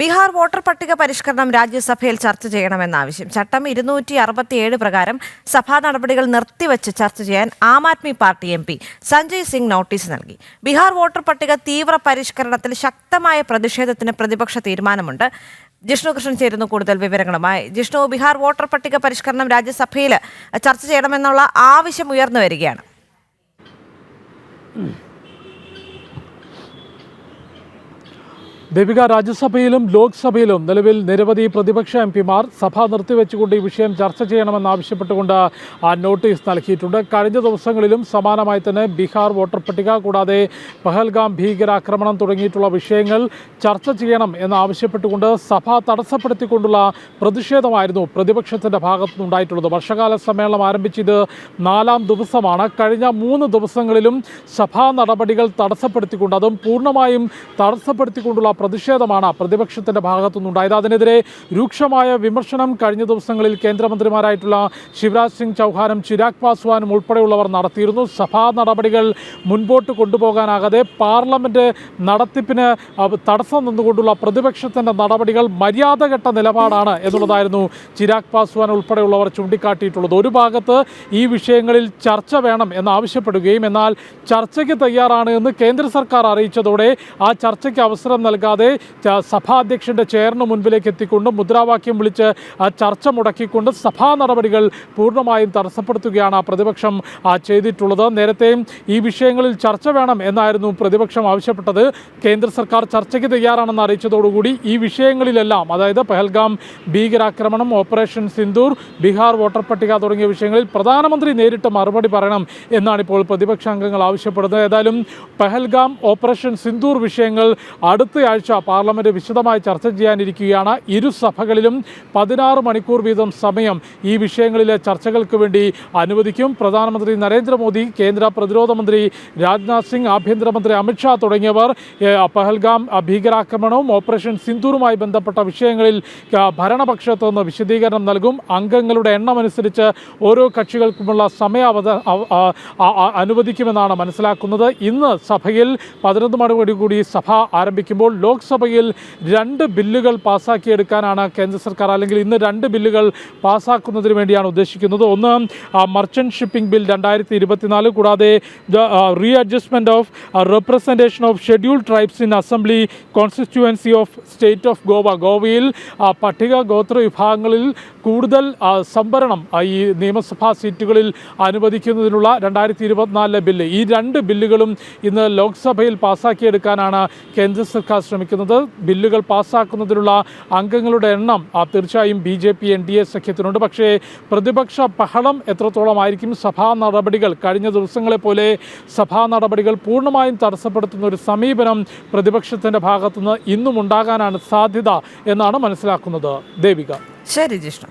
Bihar voter പട്ടിക പരിഷ്കരണം രാജ്യസഭയിൽ ചർച്ച ചെയ്യണമെന്ന ആവശ്യം. ചട്ടം ഇരുന്നൂറ്റി അറുപത്തിയേഴ് പ്രകാരം സഭാ നടപടികൾ നിർത്തിവെച്ച് ചർച്ച ചെയ്യാൻ Aam Aadmi party M P Sanjay Singh notice നൽകി. ബീഹാർ വോട്ടർ പട്ടിക തീവ്ര പരിഷ്കരണത്തിൽ ശക്തമായ പ്രതിഷേധത്തിന് പ്രതിപക്ഷ തീരുമാനമുണ്ട്. ജിഷ്ണു കൃഷ്ണൻ ചേരുന്നു കൂടുതൽ വിവരങ്ങളുമായി. ജിഷ്ണു ബീഹാർ വോട്ടർ പട്ടിക പരിഷ്കരണം രാജ്യസഭയിൽ ചർച്ച ചെയ്യണമെന്നുള്ള ആവശ്യം ഉയർന്നു വരികയാണ്. ദീപിക രാജ്യസഭയിലും ലോക്സഭയിലും നിലവിൽ നിരവധി പ്രതിപക്ഷ എം പിമാർ സഭ നിർത്തിവെച്ചുകൊണ്ട് ഈ വിഷയം ചർച്ച ചെയ്യണമെന്നാവശ്യപ്പെട്ടുകൊണ്ട് ആ നോട്ടീസ് നൽകിയിട്ടുണ്ട്. കഴിഞ്ഞ ദിവസങ്ങളിലും സമാനമായി തന്നെ ബീഹാർ വോട്ടർ പട്ടിക കൂടാതെ പഹൽഗാം ഭീകരാക്രമണം തുടങ്ങിയിട്ടുള്ള വിഷയങ്ങൾ ചർച്ച ചെയ്യണം എന്നാവശ്യപ്പെട്ടുകൊണ്ട് സഭ തടസ്സപ്പെടുത്തിക്കൊണ്ടുള്ള പ്രതിഷേധമായിരുന്നു പ്രതിപക്ഷത്തിന്റെ ഭാഗത്തുനിന്നുണ്ടായിട്ടുള്ളത് വർഷകാല സമ്മേളനം ആരംഭിച്ചത് നാലാം ദിവസമാണ്. കഴിഞ്ഞ മൂന്ന് ദിവസങ്ങളിലും സഭാ നടപടികൾ തടസ്സപ്പെടുത്തിക്കൊണ്ട് അതും പൂർണമായും തടസ്സപ്പെടുത്തിക്കൊണ്ടുള്ള പ്രതിഷേധമാണ് പ്രതിപക്ഷത്തിന്റെ ഭാഗത്തുനിന്നുണ്ടായത്. അതിനെതിരെ രൂക്ഷമായ വിമർശനം കഴിഞ്ഞ ദിവസങ്ങളിൽ കേന്ദ്രമന്ത്രിമാരായിട്ടുള്ള ശിവരാജ് സിംഗ് ചൗഹാനും ചിരാഗ് പാസ്വാനും ഉൾപ്പെടെയുള്ളവർ നടത്തിയിരുന്നു. സഭാ നടപടികൾ മുൻപോട്ട് കൊണ്ടുപോകാനാകാതെ പാർലമെന്റ് നടത്തിപ്പിന് തടസ്സം നിന്നുകൊണ്ടുള്ള പ്രതിപക്ഷത്തിന്റെ നടപടികൾ മര്യാദഘട്ട നിലപാടാണ് എന്നുള്ളതായിരുന്നു ചിരാഗ് പാസ്വാൻ ഉൾപ്പെടെയുള്ളവർ ചൂണ്ടിക്കാട്ടിയിട്ടുള്ളത്. ഒരു ഭാഗത്ത് ഈ വിഷയങ്ങളിൽ ചർച്ച വേണം എന്നാവശ്യപ്പെടുകയും എന്നാൽ ചർച്ചയ്ക്ക് തയ്യാറാണ് എന്ന് കേന്ദ്ര സർക്കാർ അറിയിച്ചതോടെ ആ ചർച്ചയ്ക്ക് അവസരം നൽകാതെ ച- സഭാധ്യക്ഷന്റെ ചെയറിന് മുൻപിലേക്ക് എത്തിക്കൊണ്ട് മുദ്രാവാക്യം വിളിച്ച് ചർച്ച മുടക്കിക്കൊണ്ട് സഭാ നടപടികൾ പൂർണമായും തടസ്സപ്പെടുത്തുകയാണ് പ്രതിപക്ഷം ചെയ്തിട്ടുള്ളത്. നേരത്തെയും ഈ വിഷയങ്ങളിൽ ചർച്ച വേണം എന്നായിരുന്നു പ്രതിപക്ഷം ആവശ്യപ്പെട്ടത്. കേന്ദ്ര സർക്കാർ ചർച്ചയ്ക്ക് തയ്യാറാണെന്ന് അറിയിച്ചതോടുകൂടി ഈ വിഷയങ്ങളിലെല്ലാം അതായത് പെഹൽഗാം ഭീകരാക്രമണം ഓപ്പറേഷൻ സിന്ദൂർ ബീഹാർ വോട്ടർ പട്ടിക തുടങ്ങിയ വിഷയങ്ങളിൽ പ്രധാനമന്ത്രി നേരിട്ട് മറുപടി പറയണം എന്നാണ് ഇപ്പോൾ പ്രതിപക്ഷ അംഗങ്ങൾ ആവശ്യപ്പെടുന്നത്. ഏതായാലും പെഹൽഗാം ഓപ്പറേഷൻ സിന്ദൂർ വിഷയങ്ങൾ അടുത്തയാഴ്ച പാർലമെന്റ് വിശദമായി ചർച്ച ചെയ്യാനിരിക്കുകയാണ്. ഇരു സഭകളിലും പതിനാറ് മണിക്കൂർ വീതം സമയം ഈ വിഷയങ്ങളിലെ ചർച്ചകൾക്ക് വേണ്ടി അനുവദിക്കും. പ്രധാനമന്ത്രി നരേന്ദ്രമോദി കേന്ദ്ര പ്രതിരോധ മന്ത്രി രാജ്നാഥ് സിംഗ് ആഭ്യന്തരമന്ത്രി അമിത്ഷാ തുടങ്ങിയവർ പഹൽഗാം ഭീകരാക്രമണവും ഓപ്പറേഷൻ സിന്ധൂറുമായി ബന്ധപ്പെട്ട വിഷയങ്ങളിൽ ഭരണപക്ഷത്ത് നിന്ന് വിശദീകരണം നൽകും. അംഗങ്ങളുടെ എണ്ണമനുസരിച്ച് ഓരോ കക്ഷികൾക്കുമുള്ള സമയാവധ അനുവദിക്കുമെന്നാണ് മനസ്സിലാക്കുന്നത്. ഇന്ന് സഭയിൽ പതിനൊന്ന് മണിയോടുകൂടി സഭ ആരംഭിക്കുമ്പോൾ ലോക്സഭയിൽ രണ്ട് ബില്ലുകൾ പാസ്സാക്കിയെടുക്കാനാണ് കേന്ദ്ര സർക്കാർ അല്ലെങ്കിൽ ഇന്ന് രണ്ട് ബില്ലുകൾ പാസ്സാക്കുന്നതിന് വേണ്ടിയാണ് ഉദ്ദേശിക്കുന്നത്. ഒന്ന് മർച്ചന്റ് ഷിപ്പിംഗ് ബിൽ രണ്ടായിരത്തി ഇരുപത്തിനാല് കൂടാതെ readjustment of representation of schedule tribes in assembly constituency of state of Goa ഗോവയിൽ പട്ടിക ഗോത്ര വിഭാഗങ്ങളിൽ കൂടുതൽ സംവരണം ഈ നിയമസഭാ സീറ്റുകളിൽ അനുവദിക്കുന്നതിനുള്ള രണ്ടായിരത്തി ഇരുപത്തിനാലിലെ ബില്ല്. ഈ രണ്ട് ബില്ലുകളും ഇന്ന് ലോക്സഭയിൽ പാസ്സാക്കിയെടുക്കാനാണ് കേന്ദ്ര സർക്കാർ ബില്ലുകൾ പാസ്സാക്കുന്നതിനുള്ള അംഗങ്ങളുടെ എണ്ണം തീർച്ചയായും B J P N D A സഖ്യത്തിനുണ്ട്. പക്ഷേ പ്രതിപക്ഷ ബഹളം എത്രത്തോളമായിരിക്കും? സഭാ നടപടികൾ കഴിഞ്ഞ ദിവസങ്ങളെ പോലെ സഭാ നടപടികൾ പൂർണമായും തടസ്സപ്പെടുത്തുന്ന ഒരു സമീപനം പ്രതിപക്ഷത്തിന്റെ ഭാഗത്തുനിന്ന് ഇന്നും ഉണ്ടാകാനാണ് സാധ്യത എന്നാണ് മനസ്സിലാക്കുന്നത്. ദേവിക. ശരി ജിഷ്ണു.